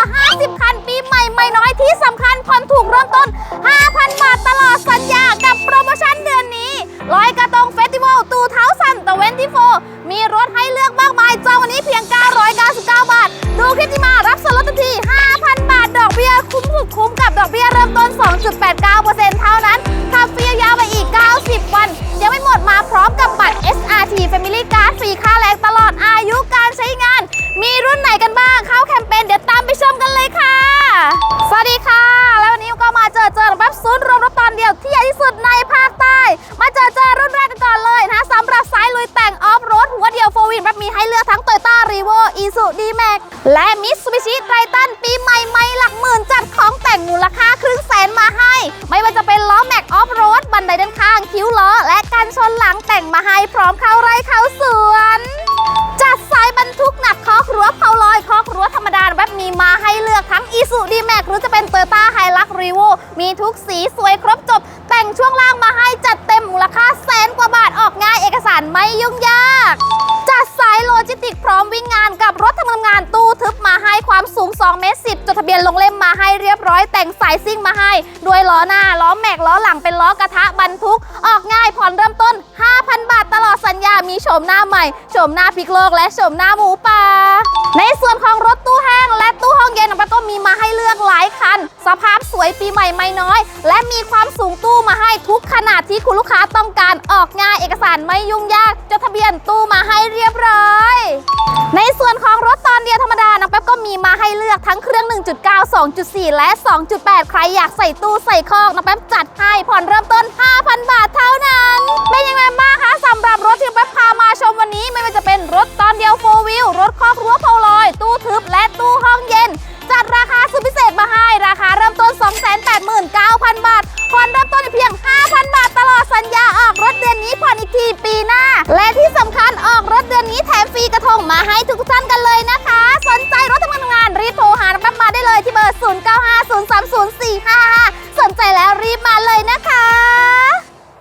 า 50 คันปีใหม่ใหม่น้อยที่สำคัญผ่อนถูกเริ่มต้น 5,000 บาทตลอดสัญญากับโปรโมชั่นเดือนนี้ลอยกระตงเฟสติวัลตูเท้าสันตะเวนที่โมีรถให้เลือกมากมายเจ้าวันนี้เพียง 999 บาท ดูคลิปที่มารับส่วนลดทันที 5,000 บาทดอกเบี้ยคุ้มถูกคุ้มกับดอกเบี้ยเริ่มต้น 2.89%เท่านั้นขับฟรียาวไปอีก 90 วัน ยังไม่หมดมาพร้อมกับบัตร SRT Family Card ฟรีค่าแรงตลอดอายุการใช้งาน ซูดีแม็กและมิตซูบิชิไททันปีใหม่ไม่หลักหมื่นจัดของแต่งมูลค่าครึ่งแสนมาให้ ไม่ว่าจะเป็นล้อแม็กออฟโรดบันไดด้านข้าง คิ้วล้อ และกันชนหลังแต่งมาให้พร้อมเข้าไร่เข้าสวน จัดสายบรรทุกหนักคอกรั้วเผาลอยคอกรั้วธรรมดาแบบมีมาให้เลือกทั้งอีซูดีแม็กหรือจะเป็นเตอร์ต้าไฮลักรีโวมีทุกสีสวยครบจบ แต่งช่วงล่างมาให้จัดเต็มมูลค่าแสนกว่าบาทออกง่ายเอกสารไม่ยุ่งยาก เมตร10จดทะเบียนลงเล่มมาให้เรียบร้อย แต่งสายซิ่งมาให้ ด้วยล้อหน้า ล้อแม็กล้อหลังเป็นล้อกระทะบรรทุก ออกง่ายผ่อนเริ่มต้น 5,000 บาทตลอดสัญญา มีโฉมหน้าใหม่โฉมหน้าพลิกโลกและโฉมหน้าหมูป่าในส่วนของรถตู้แห้งและตู้ห้องเย็นมันก็มีมาให้เลือกหลายคัน สภาพสวยปีใหม่ไม่น้อย และมีความสูงตู้มาให้ทุกขนาดที่คุณลูกค้าต้องการออกง่ายเอกสารไม่ยุ่งยากจดทะเบียนตู้มาให้เรียบร้อย รื่อง 1.9 2.4 และ 2.8 ใครอยากใส่ตู้ใส่คอกน้องแป๊บจัดให้ผ่อนเริ่มต้น 5,000 บาทเท่านั้น เป็นยังไงบ้างคะสำหรับรถที่แป๊บพามาชมวันนี้ไม่ว่าจะเป็นรถตอนเดียวโฟวิลรถคอกรั้วเพลอย ตู้ทึบและตู้ห้องเย็น จัดราคาสุดพิเศษมาให้ราคาเริ่มต้น 289,000 บาทผ่อนเริ่มต้นเพียง 5,000 บาทตลอดสัญญาออกรถเดือนนี้ผ่อนอีกทีปีหน้า และที่สำคัญออกรถเดือนนี้แถมฟรีกระทงมาให้ทุกท่านกันเลย 4 5 5 สนใจแล้วรีบมาเลยนะ